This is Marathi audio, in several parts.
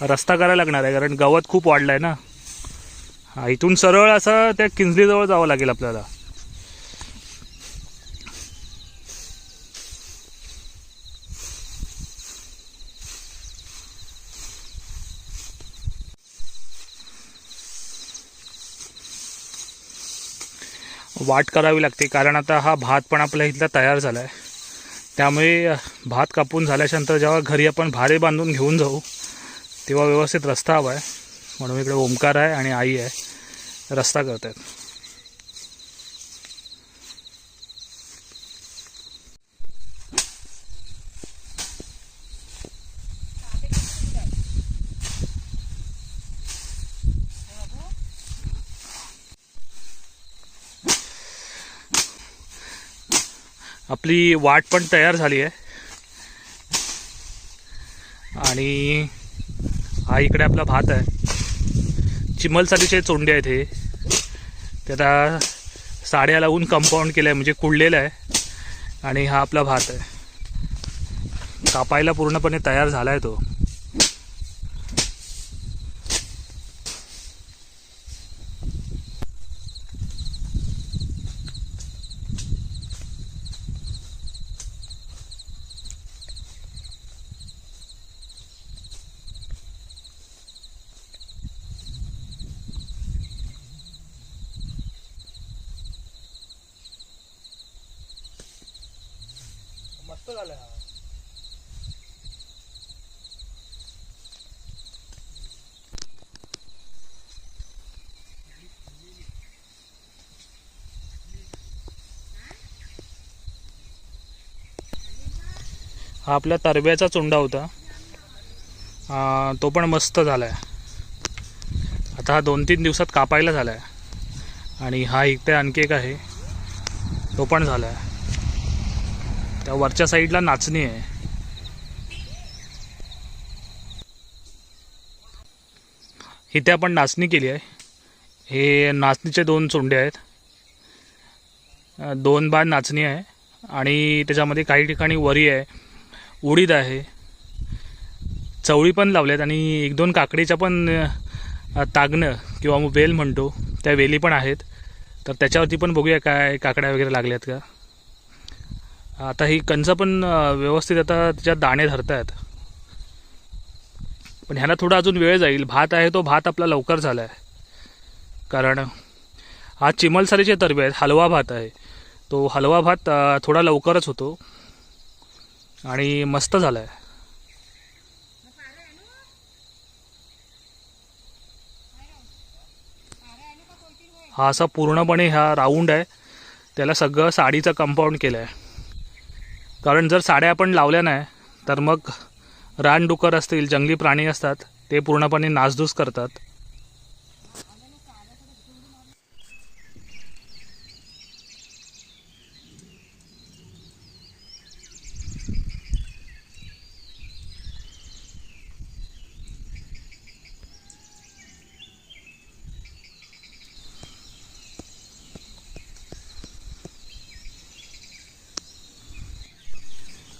रस्ता करायला लागणार आहे कारण गवत खूप वाढलं आहे ना. हा इथून सरळ असं त्या किंजलीजवळ जावं लागेल आपल्याला. वाट करावी लागते कारण आता हा भात पण आपल्या इथला तयार झाला आहे त्यामुळे भात कापून झाल्याच्यानंतर जेव्हा घरी आपण भारे बांधून घेऊन जाऊ तेव्हा व्यवस्थित रस्ता हवा आहे. म्हणून इकडे ओमकार आहे आणि आई आहे. रस्ता करत आहेत आपली वाट पण तयार झाली आहे. आणि हा इकडे आपला भात आहे. चिमलसालीचे चोंडे आहेत हे. ते आता साड्या लावून कंपाऊंड केलं आहे म्हणजे कुडलेलं आहे. आणि हा आपला भात आहे. कापायला पूर्णपणे तयार झाला आहे तो. मस्त झालं हा. आपल्या तरब्याचा चोंडा होता. आ, तो पण मस्त झाला आहे आता हा दोन तीन दिवसात कापायला झाला आहे आणि हा इकडे आणखी एक आहे. तो पण झाला आहे त्या वरच्या साईडला नाचणी आहे. इथे आपण नाचणी केली आहे. हे नाचणीचे दोन चोंडे आहेत. दोन बाण नाचणी आहे आणि त्याच्यामध्ये काही ठिकाणी वरी आहे उडीद आहे चवळी पण लावल्यात आणि एक दोन काकडीच्या पण तागणं किंवा मग वेल म्हणतो त्या वेली पण आहेत. तर त्याच्यावरती पण बघूया काय काकड्या वगैरे लागल्यात का. आता ही कंच पण व्यवस्थित आता त्याच्यात दाणे धरत आहेत पण ह्याला थोडा अजून वेळ जाईल. भात आहे तो भात आपला लवकर झाला आहे कारण हा चिमलसारीचे तरबे आहेत हलवा भात आहे. तो हलवा भात थोडा लवकरच होतो. आणि मस्त झाला आहे हा असा पूर्णपणे हा राऊंड आहे. त्याला सगळं साडीचं कंपाऊंड केलं आहे कारण जर साड्या आपण लावल्या नाही तर मग रानडुकर असतील जंगली प्राणी असतात ते पूर्णपणे नासधूस करतात.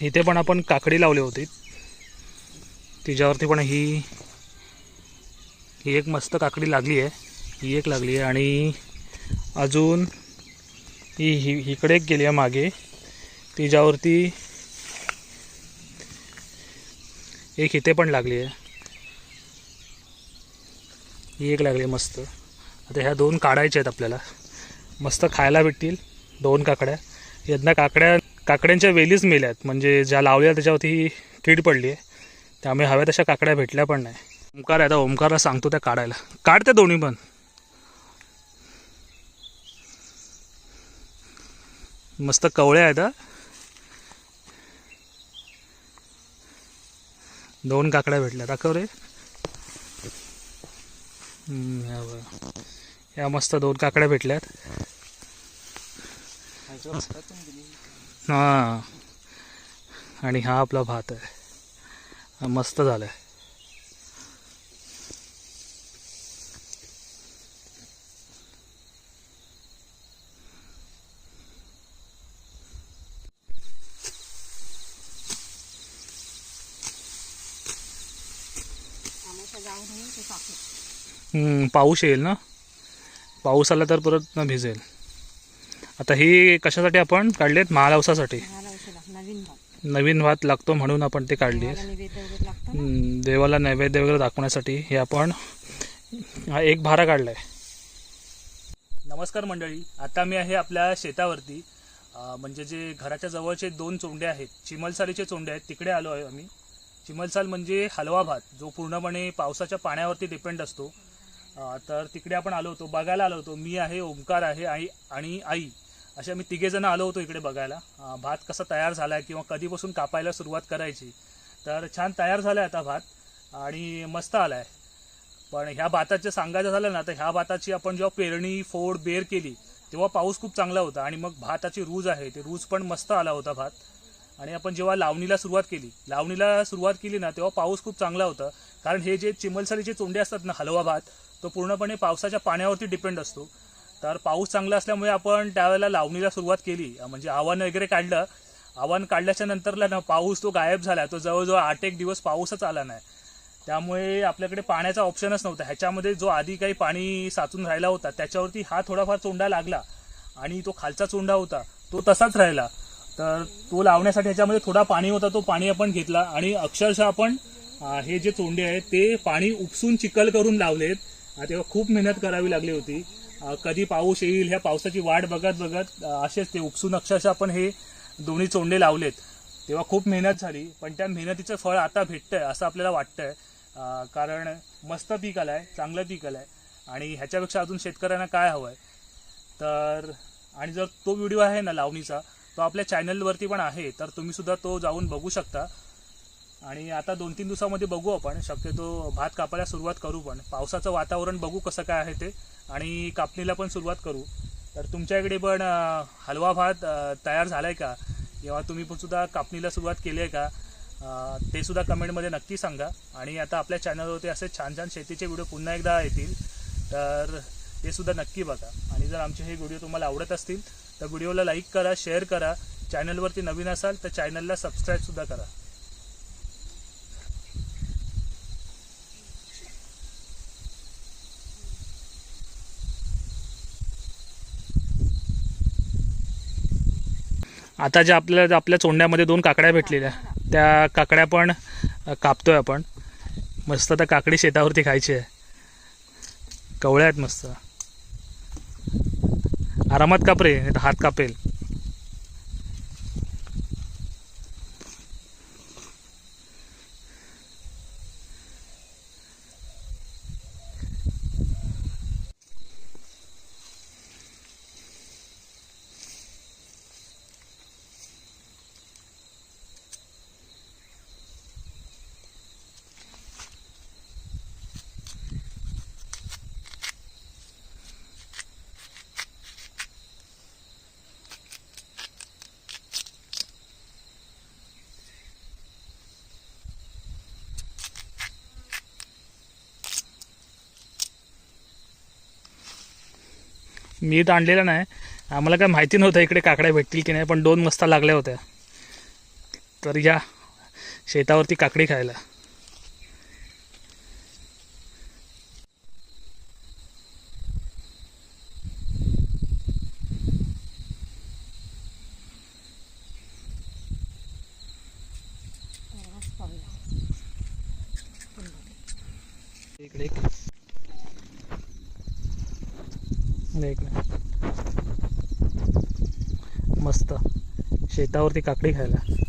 इथे पण आपण काकडी लावली होती. तिच्यावरती पण ही ही एक मस्त काकडी लागली आहे. ही एक लागली आहे आणि अजून ही ही इकडे एक गेली आहे मागे. तिच्यावरती एक इथे पण लागली आहे. ही एक लागली आहे मस्त. आता ह्या दोन काढायच्या आहेत आपल्याला. मस्त खायला भेटतील दोन काकड्या. यांना काकड्या काकड्यांच्या वेलीच मेल्यात. म्हणजे ज्या लावल्या त्याच्यावरती कीड पडली आहे त्यामुळे हव्या तशा काकड्या भेटल्या पण नाही. ओंकार आहे आता ओंकारला सांगतो त्या काढायला. काढ त्या दोन्ही पण. मस्त कवळ्या आहेत दोन काकड्या भेटल्या. दाखव रे या मस्त दोन काकड्या भेटल्यात. हां. आणि हा आपला भात आहे. मस्त झाला आहे हम्म, पाऊस येईल ना? पाऊस आला तर परत ना भिजेल. आता ही कशासाठी आपण काढलीत? महालवसासाठी मला उशिरा नवीन भात लागतो म्हणून आपण ते काढली. हम्म, देवाला नैवेद्य वगैरे दाखवण्यासाठी हे आपण हा एक भारा काढलाय. नमस्कार मंडळी आता मी आहे आपल्या शेतावरती. म्हणजे जे घराच्या जवळचे दोन चोंडे आहेत चिमलसालीचे चोंडे आहेत तिकडे आलो आहे आम्ही. चिमलसाल म्हणजे हलवा भात जो पूर्णपणे पावसाच्या पाण्यावरती डिपेंड असतो. तर तिकडे आपण आलो होतो बघायला आलो होतो. मी आहे ओंकार आहे आई आणि आई. असे आम्ही तिघेजण आलो होतो इकडे बघायला. भात कसा तयार झाला आहे किंवा कधीपासून कापायला सुरुवात करायची तर छान तयार झाला आहे आता भात आणि मस्त आला आहे पण ह्या भाताचं सांगायचं झालं ना तर ह्या भाताची आपण जेव्हा पेरणी फोड बेर केली तेव्हा पाऊस खूप चांगला होता आणि मग भाताची रूज आहे ते रूज पण मस्त आला होता भात. आणि आपण जेव्हा लावणीला सुरुवात केली लावणीला सुरुवात केली ना तेव्हा पाऊस खूप चांगला होता. कारण हे जे चिमलसरीचे चोंडे असतात ना हलवा भात तो पूर्णपणे पावसाच्या पाण्यावरती डिपेंड असतो. तर पाऊस चांगला असल्यामुळे आपण त्यावेळेला लावणीला सुरुवात केली. म्हणजे आव्हान वगैरे काढलं. आव्हान काढल्याच्या नंतरला ना पाऊस तो गायब झाला. तो जवळजवळ आठ एक दिवस पाऊसच आला नाही. त्यामुळे आपल्याकडे पाण्याचा ऑप्शनच नव्हता. ह्याच्यामध्ये जो आधी काही पाणी साचून राहिला होता त्याच्यावरती हा थोडाफार चोंडा लागला आणि तो खालचा चोंडा होता तो तसाच राहिला. तर तो लावण्यासाठी ह्याच्यामध्ये थोडा पाणी होता तो पाणी आपण घेतला आणि अक्षरशः आपण हे जे चोंडे आहेत ते पाणी उपसून चिखल करून लावलेत. तेव्हा खूप मेहनत करावी लागली होती. कधी पाऊस येईल ह्या पावसाची वाट बघत बघत असेच ते उपसून अक्षरशः आपण हे दोन्ही चोंडे लावलेत. तेव्हा खूप मेहनत झाली पण त्या मेहनतीचं फळ आता भेटतंय असं आपल्याला वाटतंय. कारण मस्त पीक आलंय चांगलं पीक आलंय. आणि ह्याच्यापेक्षा अजून शेतकऱ्यांना काय हवं आहे तर आणि जर तो व्हिडिओ आहे ना लावणीचा तो आपल्या चॅनलवरती पण आहे तर तुम्ही सुद्धा तो जाऊन बघू शकता. आणि आता दोन तीन दिवसामध्ये बघू आपण. शक्यतो भात कापायला सुरुवात करू पण. पावसाचं वातावरण बघू कसं काय आहे ते. आणि कापणीला पण सुरुवात करू. तर तुमच्या इकडे पण हलवा भात तयार तयार झालाय का? किंवा तुम्ही पण सुद्धा कापणीला सुरुवात केली आहे का ते सुद्धा कमेंटमध्ये नक्की सांगा. आणि आता आपल्या चॅनलवरती असे छान छान शेतीचे व्हिडिओ पुन्हा एकदा येतील. तर ते सुद्धा नक्की बघा. आणि जर आमचे हे व्हिडिओ तुम्हाला आवडत असतील तर व्हिडिओला लाईक करा शेअर करा. चॅनलवरती नवीन असाल तर चॅनलला सबस्क्राईबसुद्धा करा. आता ज्या आपल्या आपल्या चोंड्यामध्ये दोन काकड्या भेटलेल्या. त्या काकड्या पण कापतोय आपण. मस्त त्या काकडी शेतावरती खायची आहे. कवळ्या आहेत मस्त. आरामात काप रे नाही तर हात कापेल. मी तर आणलेलं नाही. आम्हाला काय माहिती नव्हतं इकडे काकड्या भेटतील की नाही पण दोन मस्त लागल्या होत्या. तर या शेतावरती काकडी खायला. तेव्हाच नाही एक मस्त. शेतावरती काकडी खायला.